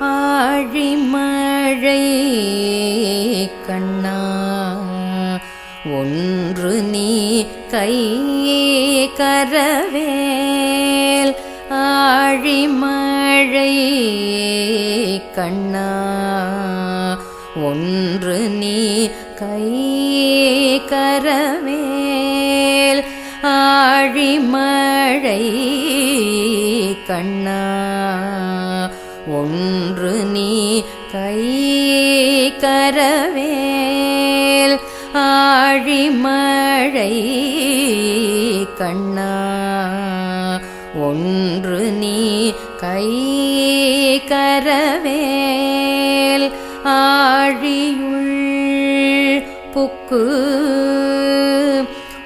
ஆழிமழை கண்ணா ஒன்று நீ கையே கரவேல். ஆழிமழை கண்ணா ஒன்று நீ கையே கரவேல். ஆழிமழை கண்ணா. ஒன்று நீ கை கரவேல். ஆழிமழை கண்ணா. ஒன்று நீ கை கரவேல். ஆழியுள் புக்கு